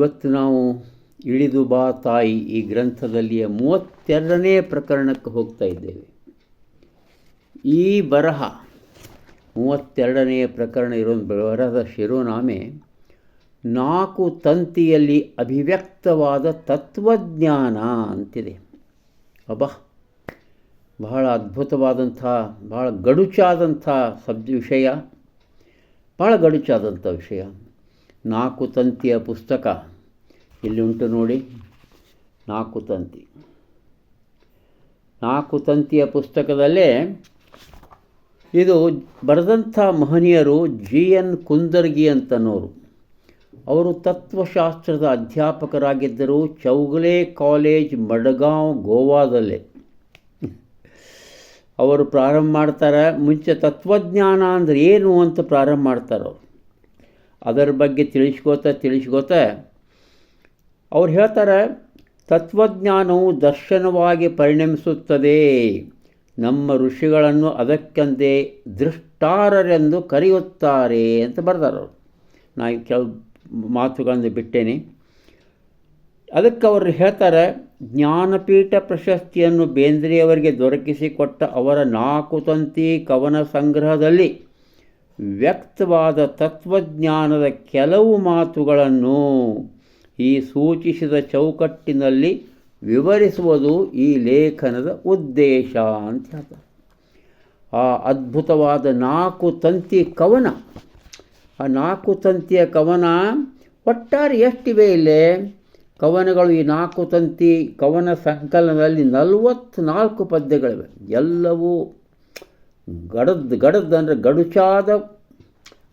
ಇವತ್ತು ನಾವು ಇಳಿದು ಬಾ ತಾಯಿ ಈ ಗ್ರಂಥದಲ್ಲಿಯ ಮೂವತ್ತೆರಡನೇ ಪ್ರಕರಣಕ್ಕೆ ಹೋಗ್ತಾ ಇದ್ದೇವೆ. ಈ ಬರಹ ಮೂವತ್ತೆರಡನೆಯ ಪ್ರಕರಣ ಇರೋ ಬರಹದ ಶಿರೋನಾಮೆ, ನಾಲ್ಕು ತಂತಿಯಲ್ಲಿ ಅಭಿವ್ಯಕ್ತವಾದ ತತ್ವಜ್ಞಾನ ಅಂತಿದೆ. ಅಬ್ಬಾ, ಬಹಳ ಅದ್ಭುತವಾದಂಥ, ಬಹಳ ಗಡುಚಾದಂಥ ಸಬ್ ವಿಷಯ ಭಾಳ ಗಡುಚಾದಂಥ ವಿಷಯ. ನಾಲ್ಕು ತಂತಿಯ ಪುಸ್ತಕ ಇಲ್ಲಿ ಉಂಟು ನೋಡಿ? ನಾಲ್ಕು ತಂತಿ. ನಾಲ್ಕು ತಂತಿಯ ಪುಸ್ತಕದಲ್ಲೇ ಇದು ಬರೆದಂಥ ಮಹನೀಯರು ಜಿ. ಎನ್. ಕುಂದರ್ಗಿ ಅಂತನೋರು. ಅವರು ತತ್ವಶಾಸ್ತ್ರದ ಅಧ್ಯಾಪಕರಾಗಿದ್ದರು ಚೌಗಲೆ ಕಾಲೇಜ್, ಮಡಗಾಂವ್, ಗೋವಾದಲ್ಲೇ. ಅವರು ಪ್ರಾರಂಭ ಮಾಡ್ತಾರೆ. ಮುಂಚೆ ತತ್ವಜ್ಞಾನ ಅಂದರೆ ಏನು ಅಂತ ಪ್ರಾರಂಭ ಮಾಡ್ತಾರೆ ಅವರು ಅದರ ಬಗ್ಗೆ ತಿಳಿಸ್ಕೋತ ತಿಳಿಸ್ಕೋತ ಅವ್ರು ಹೇಳ್ತಾರೆ, ತತ್ವಜ್ಞಾನವು ದರ್ಶನವಾಗಿ ಪರಿಣಮಿಸುತ್ತದೆ. ನಮ್ಮ ಋಷಿಗಳನ್ನು ಅದಕ್ಕಂತೆ ದೃಷ್ಟಾರರೆಂದು ಕರೆಯುತ್ತಾರೆ ಅಂತ ಬರ್ತಾರೆ ಅವರು. ನಾ ಕೆಲವು ಮಾತುಗಳನ್ನು ಬಿಟ್ಟೇನೆ. ಅದಕ್ಕೆ ಅವರು ಹೇಳ್ತಾರೆ, ಜ್ಞಾನಪೀಠ ಪ್ರಶಸ್ತಿಯನ್ನು ಬೇಂದ್ರೆಯವರಿಗೆ ದೊರಕಿಸಿಕೊಟ್ಟ ಅವರ ನಾಲ್ಕು ತಂತಿ ಕವನ ಸಂಗ್ರಹದಲ್ಲಿ ವ್ಯಕ್ತವಾದ ತತ್ವಜ್ಞಾನದ ಕೆಲವು ಮಾತುಗಳನ್ನು ಈ ಸೂಚಿಸಿದ ಚೌಕಟ್ಟಿನಲ್ಲಿ ವಿವರಿಸುವುದು ಈ ಲೇಖನದ ಉದ್ದೇಶ ಅಂತ ಹೇಳ್ತಾರೆ. ಆ ಅದ್ಭುತವಾದ ನಾಲ್ಕು ತಂತಿ ಕವನ, ಆ ನಾಲ್ಕು ತಂತಿಯ ಕವನ ಒಟ್ಟಾರೆ ಎಷ್ಟಿವೆ ಇಲ್ಲೇ? ಕವನಗಳು ಈ ನಾಲ್ಕು ತಂತಿ ಕವನ ಸಂಕಲನದಲ್ಲಿ ನಲವತ್ತ್ನಾಲ್ಕು ಪದ್ಯಗಳಿವೆ. ಎಲ್ಲವೂ ಗಡದ್ ಗಡದ್ ಅಂದರೆ ಗಡುಚಾದ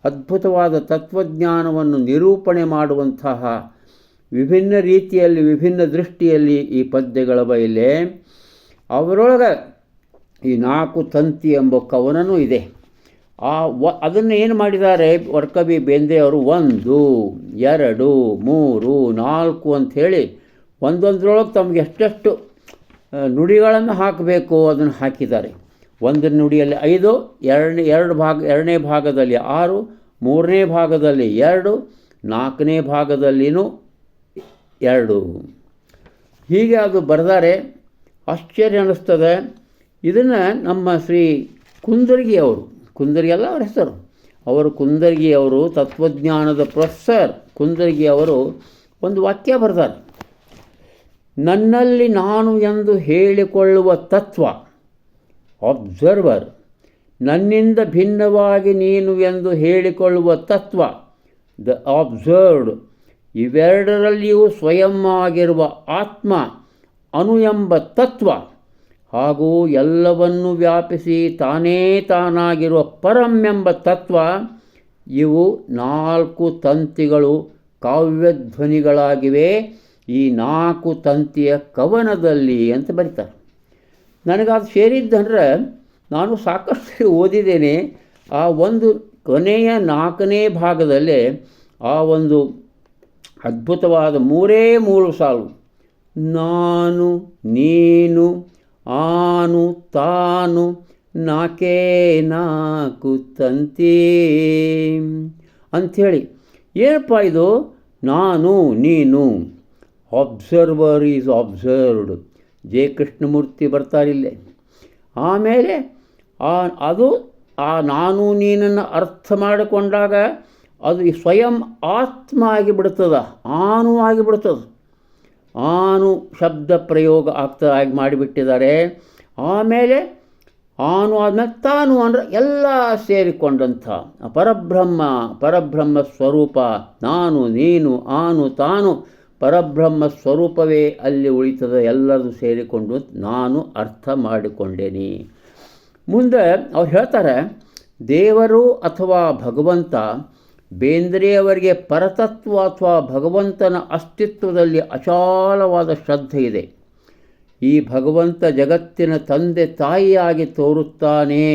ಅದ್ಭುತವಾದ ತತ್ವಜ್ಞಾನವನ್ನು ನಿರೂಪಣೆ ಮಾಡುವಂತಹ ವಿಭಿನ್ನ ರೀತಿಯಲ್ಲಿ, ವಿಭಿನ್ನ ದೃಷ್ಟಿಯಲ್ಲಿ ಈ ಪದ್ಯಗಳ ಬಯಲೆ ಅವರೊಳಗೆ ಈ ನಾಲ್ಕು ತಂತಿ ಎಂಬ ಕವನನೂ ಇದೆ. ಆ ವ, ಅದನ್ನು ಏನು ಮಾಡಿದ್ದಾರೆ ವರ್ಕಬಿ ಬೇಂದ್ರೆ ಅವರು? ಒಂದು, ಎರಡು, ಮೂರು, ನಾಲ್ಕು ಅಂಥೇಳಿ ಒಂದೊಂದರೊಳಗೆ ತಮಗೆ ಎಷ್ಟೆಷ್ಟು ನುಡಿಗಳನ್ನು ಹಾಕಬೇಕು ಅದನ್ನು ಹಾಕಿದ್ದಾರೆ. ಒಂದು ನುಡಿಯಲ್ಲಿ ಐದು, ಎರಡನೇ, ಎರಡು ಭಾಗ, ಎರಡನೇ ಭಾಗದಲ್ಲಿ ಆರು, ಮೂರನೇ ಭಾಗದಲ್ಲಿ ಎರಡು, ನಾಲ್ಕನೇ ಭಾಗದಲ್ಲಿನೂ ಎರಡು. ಹೀಗೆ ಅದು ಬರೆದಾರೆ ಆಶ್ಚರ್ಯ ಅನ್ನಿಸ್ತದೆ. ಇದನ್ನು ನಮ್ಮ ಶ್ರೀ ಕುಂದರ್ಗಿ ಅವರು, ಕುಂದರ್ಗಿ ಅಲ್ಲ ಅವ್ರ ಹೆಸರು, ಅವರು ಕುಂದರ್ಗಿ ಅವರು, ತತ್ವಜ್ಞಾನದ ಪ್ರೊಫೆಸರ್ ಕುಂದರ್ಗಿ ಅವರು ಒಂದು ವಾಕ್ಯ ಬರ್ತಾರೆ ನನ್ನಲ್ಲಿ ನಾನು ಎಂದು ಹೇಳಿಕೊಳ್ಳುವ ತತ್ವ ಅಬ್ಸರ್ವರ್ ನನ್ನಿಂದ ಭಿನ್ನವಾಗಿ ನೀನು ಎಂದು ಹೇಳಿಕೊಳ್ಳುವ ತತ್ವ ದ ಅಬ್ಸರ್ವ್ಡ್ ಇವೆರಡರಲ್ಲಿಯೂ ಸ್ವಯಂ ಆಗಿರುವ ಆತ್ಮ, ಅನು ಎಂಬ ತತ್ವ, ಹಾಗೂ ಎಲ್ಲವನ್ನು ವ್ಯಾಪಿಸಿ ತಾನೇ ತಾನಾಗಿರುವ ಪರಂ ಎಂಬ ತತ್ವ, ಇವು ನಾಲ್ಕು ತಂತಿಗಳು ಕಾವ್ಯಧ್ವನಿಗಳಾಗಿವೆ. ಈ ನಾಲ್ಕು ತಂತಿಯ ಕವನದಲ್ಲಿ ಅಂತ ಬರೀತಾರೆ. ನನಗದು ಸೇರಿದ್ದಂದ್ರೆ ನಾನು ಸಾಕಷ್ಟು ಓದಿದ್ದೇನೆ. ಆ ಒಂದು ಕೊನೆಯ ನಾಲ್ಕನೇ ಭಾಗದಲ್ಲೇ ಆ ಒಂದು ಅದ್ಭುತವಾದ ಮೂರೇ ಮೂರು ಸಾಲು. ನಾನು, ನೀನು, ಆನು, ತಾನು, ನಾಕೇ ನಾಕು ತಂತಿ. ಅಂಥೇಳಿ, ಏನಪ್ಪ ಇದು? ನಾನು, ನೀನು. Observer is observed J Krishnamurti ಬರ್ತಾರಿಲ್ಲೇ. ಆಮೇಲೆ ಆ, ಅದು, ಆ ನಾನು ನೀನನ್ನು ಅರ್ಥ ಮಾಡಿಕೊಂಡಾಗ ಅದು ಸ್ವಯಂ ಆತ್ಮ ಆಗಿಬಿಡ್ತದ, ಆನು ಆಗಿಬಿಡ್ತದೆ. ಆನು ಶಬ್ದ ಪ್ರಯೋಗ ಆಗ್ತದ ಆಗಿ ಮಾಡಿಬಿಟ್ಟಿದ್ದಾರೆ. ಆಮೇಲೆ ಆನು ಆದಮೇಲೆ ತಾನು ಅಂದರೆ ಎಲ್ಲ ಸೇರಿಕೊಂಡಂಥ ಪರಬ್ರಹ್ಮ ಪರಬ್ರಹ್ಮ ಸ್ವರೂಪ, ನಾನು, ನೀನು, ಆನು, ತಾನು ಪರಬ್ರಹ್ಮ ಸ್ವರೂಪವೇ ಅಲ್ಲಿ ಉಳಿತದ ಎಲ್ಲರೂ ಸೇರಿಕೊಂಡು ನಾನು ಅರ್ಥ ಮಾಡಿಕೊಂಡೇನಿ. ಮುಂದೆ ಅವ್ರು ಹೇಳ್ತಾರೆ, ದೇವರು ಅಥವಾ ಭಗವಂತ ಬೇಂದ್ರೆಯವರಿಗೆ ಪರತತ್ವ ಅಥವಾ ಭಗವಂತನ ಅಸ್ತಿತ್ವದಲ್ಲಿ ಅಚಾಲವಾದ ಶ್ರದ್ಧೆ ಇದೆ. ಈ ಭಗವಂತ ಜಗತ್ತಿನ ತಂದೆ ತಾಯಿಯಾಗಿ ತೋರುತ್ತಾನೆ.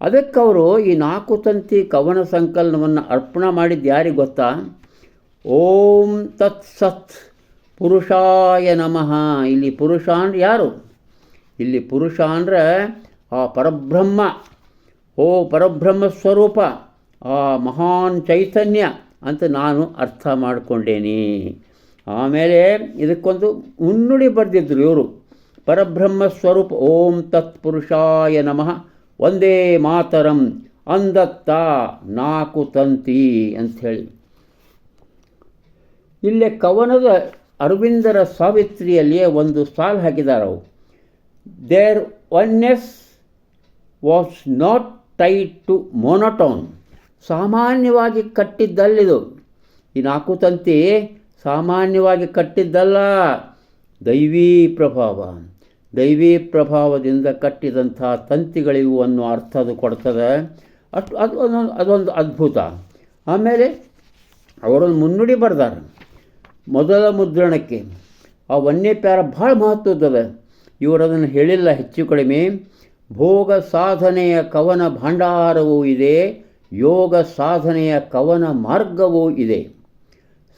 ಅದಕ್ಕವರು ಈ ನಾಲ್ಕು ತಂತಿ ಕವನ ಸಂಕಲನವನ್ನು ಅರ್ಪಣೆ ಮಾಡಿದ್ದು ಯಾರಿಗೆ ಗೊತ್ತಾ? ಓಂ ತತ್ ಸತ್ ಪುರುಷಾಯ ನಮಃ. ಇಲ್ಲಿ ಪುರುಷ ಅಂದ್ರೆ ಯಾರು? ಇಲ್ಲಿ ಪುರುಷ ಅಂದರೆ ಆ ಪರಬ್ರಹ್ಮ. ಓ ಪರಬ್ರಹ್ಮ ಸ್ವರೂಪ, ಆ ಮಹಾನ್ ಚೈತನ್ಯ ಅಂತ ನಾನು ಅರ್ಥ ಮಾಡಿಕೊಂಡೇನಿ. ಆಮೇಲೆ ಇದಕ್ಕೊಂದು ಮುನ್ನುಡಿ ಬರೆದಿದ್ರು ಇವರು. ಪರಬ್ರಹ್ಮ ಸ್ವರೂಪ, ಓಂ ತತ್ಪುರುಷಾಯ ನಮಃ. ಒಂದೇ ಮಾತರಂ ಅಂದತ್ತ ನಾಕು ತಂತಿ ಅಂಥೇಳಿ ಇಲ್ಲೇ ಕವನದ ಅರವಿಂದರ ಸಾವಿತ್ರಿಯಲ್ಲಿಯೇ ಒಂದು ಸಾಲು ಹಾಕಿದ್ದಾರೆ ಅವು. There oneness was not tied to monotone ಸಾಮಾನ್ಯವಾಗಿ ಕಟ್ಟಿದ್ದಲ್ಲಿದು. ಈ ನಾಲ್ಕು ತಂತಿ ಸಾಮಾನ್ಯವಾಗಿ ಕಟ್ಟಿದ್ದಲ್ಲ. ದೈವೀ ಪ್ರಭಾವ. ದೈವೀ ಪ್ರಭಾವದಿಂದ ಕಟ್ಟಿದಂಥ ತಂತಿಗಳಿವು ಅನ್ನೋ ಅರ್ಥ ಅದು ಕೊಡ್ತದೆ. ಅಷ್ಟು ಅದು ಅದೊಂದು ಅದೊಂದು ಅದ್ಭುತ. ಆಮೇಲೆ ಅವರೊಂದು ಮುನ್ನುಡಿ ಬರ್ದಾರೆ. ಮೊದಲ ಮುದ್ರಣಕ್ಕೆ ಆ ವನ್ಯ ಪ್ಯಾರ ಭಾಳ ಮಹತ್ವದ್ದದ ಇವರು ಅದನ್ನು ಹೇಳಿಲ್ಲ, ಹೆಚ್ಚು ಕಡಿಮೆ. ಭೋಗ ಸಾಧನೆಯ ಕವನ ಭಂಡಾರವೂ ಇದೆ, ಯೋಗ ಸಾಧನೆಯ ಕವನ ಮಾರ್ಗವೂ ಇದೆ.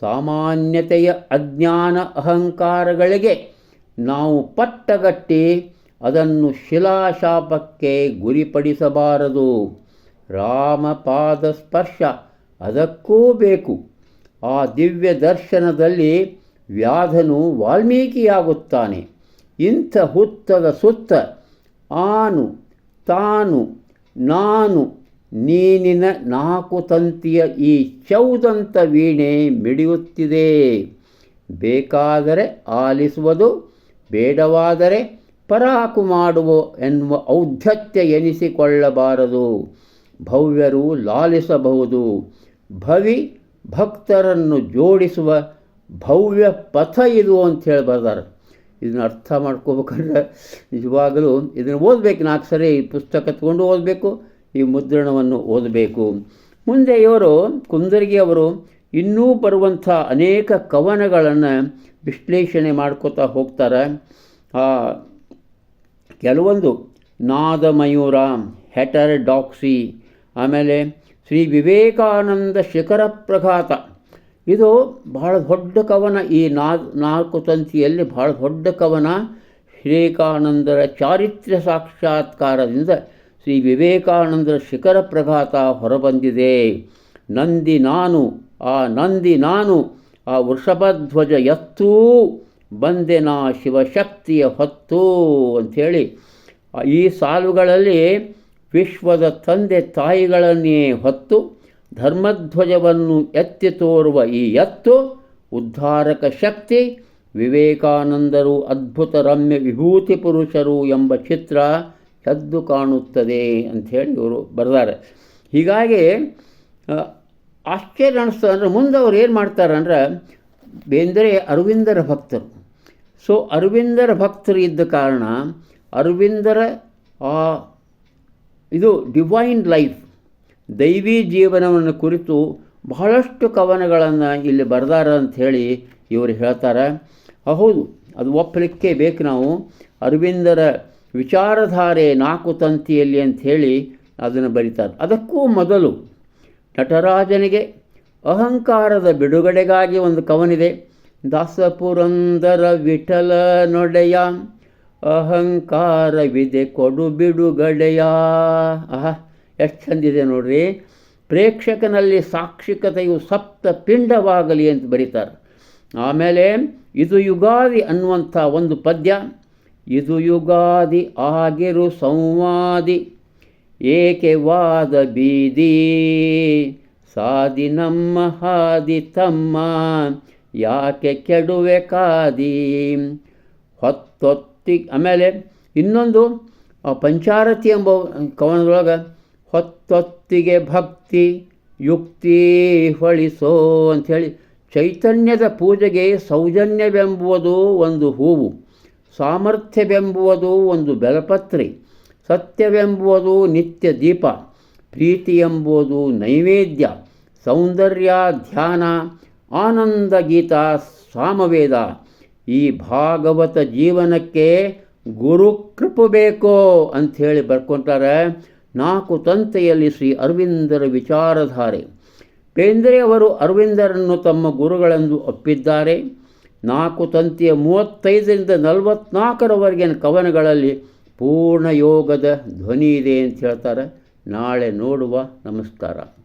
ಸಾಮಾನ್ಯತೆಯ ಅಜ್ಞಾನ ಅಹಂಕಾರಗಳಿಗೆ ನಾವು ಪಟ್ಟಗಟ್ಟಿ ಅದನ್ನು ಶಿಲಾಶಾಪಕ್ಕೆ ಗುರಿಪಡಿಸಬಾರದು. ರಾಮಪಾದ ಸ್ಪರ್ಶ ಅದಕ್ಕೂ ಬೇಕು. ಆ ದಿವ್ಯ ದರ್ಶನದಲ್ಲಿ ವ್ಯಾಧನು ವಾಲ್ಮೀಕಿಯಾಗುತ್ತಾನೆ. ಇಂಥ ಹುತ್ತದ ಸುತ್ತ ಆನು, ತಾನು, ನಾನು, ನೀನಿನ ನಾಲ್ಕು ತಂತಿಯ ಈ ಚೌದಂತ ವೀಣೆ ಮಿಡಿಯುತ್ತಿದೆ. ಬೇಕಾದರೆ ಆಲಿಸುವುದು, ಬೇಡವಾದರೆ ಪರಾಕು ಮಾಡುವ ಎನ್ನುವ ಔದ್ಧತ್ಯ ಎನಿಸಿಕೊಳ್ಳಬಾರದು. ಭವ್ಯರು ಲಾಲಿಸಬಹುದು. ಭವಿ ಭಕ್ತರನ್ನು ಜೋಡಿಸುವ ಭವ್ಯ ಪಥ ಇದು ಅಂತ ಹೇಳಿ ಬರ್ದಾರೆ ಇದನ್ನ ಅರ್ಥ ಮಾಡ್ಕೋಬೇಕಂದ್ರೆ ನಿಜವಾಗಲೂ ಇದನ್ನು ಓದಬೇಕು. ನಾಲ್ಕು ಸರಿ ಈ ಪುಸ್ತಕ ತಗೊಂಡು ಓದಬೇಕು, ಈ ಮುದ್ರಣವನ್ನು ಓದಬೇಕು. ಮುಂದೆ ಇವರು ಕುಂದರ್ಗಿ ಅವರು ಇನ್ನೂ ಬರುವಂಥ ಅನೇಕ ಕವನಗಳನ್ನು ವಿಶ್ಲೇಷಣೆ ಮಾಡ್ಕೋತಾ ಹೋಗ್ತಾರೆ. ಕೆಲವೊಂದು 나ದಮಯೂರಂ ಹೆಟರ್ ಡಾಕ್ಸಿ ಆಮೇಲೆ ಶ್ರೀ ವಿವೇಕಾನಂದ ಶಿಖರ ಪ್ರಘಾತ. ಇದು ಬಹಳ ದೊಡ್ಡ ಕವನ. ಈ ನಾಲ್ಕು ತಂತಿಯಲ್ಲಿ ಬಹಳ ದೊಡ್ಡ ಕವನ. ವಿವೇಕಾನಂದರ ಚಾರಿತ್ರ್ಯ ಸಾಕ್ಷಾತ್ಕಾರದಿಂದ ಶ್ರೀ ವಿವೇಕಾನಂದರ ಶಿಖರ ಪ್ರಘಾತ ಹೊರಬಂದಿದೆ. ನಂದಿ ನಾನು, ಆ ನಂದಿ ನಾನು, ಆ ವೃಷಭಧ್ವಜ ಎತ್ತೂ, ಬಂದೆ ನಾ ಶಿವಶಕ್ತಿಯ ಹೊತ್ತು ಅಂಥೇಳಿ ಈ ಸಾಲುಗಳಲ್ಲಿ ವಿಶ್ವದ ತಂದೆ ತಾಯಿಗಳನ್ನೇ ಹೊತ್ತು ಧರ್ಮಧ್ವಜವನ್ನು ಎತ್ತಿ ತೋರುವ ಈ ಎತ್ತು ಉದ್ಧಾರಕ ಶಕ್ತಿ, ವಿವೇಕಾನಂದರು ಅದ್ಭುತ ರಮ್ಯ ವಿಭೂತಿ ಪುರುಷರು ಎಂಬ ಚಿತ್ರ ಎದ್ದು ಕಾಣುತ್ತದೆ ಅಂಥೇಳಿ ಇವರು ಬರೆದಾರೆ. ಹೀಗಾಗಿ ಆಶ್ಚರ್ಯ ಅನ್ನಿಸ್ತದೆ ಅಂದರೆ ಮುಂದೆ ಅವ್ರು ಏನು ಮಾಡ್ತಾರೆ ಅಂದ್ರೆ, ಬೇಂದ್ರೆ ಅರವಿಂದರ ಭಕ್ತರು. ಸೊ, ಅರವಿಂದರ ಭಕ್ತರು ಇದ್ದ ಕಾರಣ ಅರವಿಂದರ ಆ ಇದು ಡಿವೈನ್ ಲೈಫ್. ದೈವಿ ಜೀವನವನ್ನು ಕುರಿತು ಬಹಳಷ್ಟು ಕವನಗಳನ್ನು ಇಲ್ಲಿ ಬರೆದಾರ ಅಂಥೇಳಿ ಇವರು ಹೇಳ್ತಾರೆ. ಹೌದು, ಅದು ಒಪ್ಪಲಿಕ್ಕೆ ಬೇಕು ನಾವು. ಅರವಿಂದರ ವಿಚಾರಧಾರೆ ನಾಲ್ಕು ತಂತಿಯಲ್ಲಿ ಅಂಥೇಳಿ ಅದನ್ನು ಬರೀತಾರೆ. ಅದಕ್ಕೂ ಮೊದಲು ನಟರಾಜನಿಗೆ ಅಹಂಕಾರದ ಬಿಡುಗಡೆಗಾಗಿ ಒಂದು ಕವನಿದೆ. ದಾಸಪುರಂದರ ವಿಠಲ ನೊಡೆಯ ಅಹಂಕಾರವಿದೆ ಕೊಡು ಬಿಡುಗಡೆಯ ಅಹ ಎಷ್ಟು ಚಂದಿದೆ ನೋಡ್ರಿ. ಪ್ರೇಕ್ಷಕನಲ್ಲಿ ಸಾಕ್ಷಿಕತೆಯು ಸಪ್ತ ಪಿಂಡವಾಗಲಿ ಅಂತ ಬರೀತಾರೆ. ಆಮೇಲೆ ಇದು ಯುಗಾದಿ ಅನ್ನುವಂಥ ಒಂದು ಪದ್ಯ. ಇದು ಯುಗಾದಿ ಆಗಿರು ಸಂವಾದಿ. ಏಕೆ ವಾದ ಬೀದಿ? ಸಾದಿ ನಮ್ಮ ಹಾದಿ ತಮ್ಮ, ಯಾಕೆ ಕೆಡುವೆ ಕಾದಿ? ಹೊತ್ತೊತ್ತಿ ಆಮೇಲೆ ಇನ್ನೊಂದು ಪಂಚಾರತಿ ಎಂಬ ಕವನದೊಳಗೆ, ಹೊತ್ತೊತ್ತಿಗೆ ಭಕ್ತಿ ಯುಕ್ತಿ ಹೊಳಿಸೋ ಅಂಥೇಳಿ ಚೈತನ್ಯದ ಪೂಜೆಗೆ ಸೌಜನ್ಯವೆಂಬುವುದು ಒಂದು ಹೂವು, ಸಾಮರ್ಥ್ಯವೆಂಬುವುದು ಒಂದು ಬೆಲಪತ್ರಿ, ಸತ್ಯವೆಂಬುವುದು ನಿತ್ಯ ದೀಪ ಪ್ರೀತಿ ಎಂಬುದು ನೈವೇದ್ಯ, ಸೌಂದರ್ಯ, ಧ್ಯಾನ, ಆನಂದ ಗೀತ, ಸಾಮವೇದ ಈ ಭಾಗವತ ಜೀವನಕ್ಕೆ ಗುರು ಕೃಪು ಬೇಕೋ ಅಂಥೇಳಿ ಬರ್ಕೊತಾರೆ ನಾಲ್ಕು ತಂತೆಯಲ್ಲಿ ಶ್ರೀ ಅರವಿಂದರ ವಿಚಾರಧಾರೆ. ಬೇಂದ್ರೆಯವರು ಅರವಿಂದರನ್ನು ತಮ್ಮ ಗುರುಗಳೆಂದು ಒಪ್ಪಿದ್ದಾರೆ. ನಾಲ್ಕು ತಂತಿಯ ಮೂವತ್ತೈದರಿಂದ ನಲವತ್ನಾಲ್ಕರವರೆಗಿನ ಕವನಗಳಲ್ಲಿ ಪೂರ್ಣ ಯೋಗದ ಧ್ವನಿ ಇದೆ ಅಂತ ಹೇಳ್ತಾರೆ. ನಾಳೆ ನೋಡುವ ನಮಸ್ಕಾರ.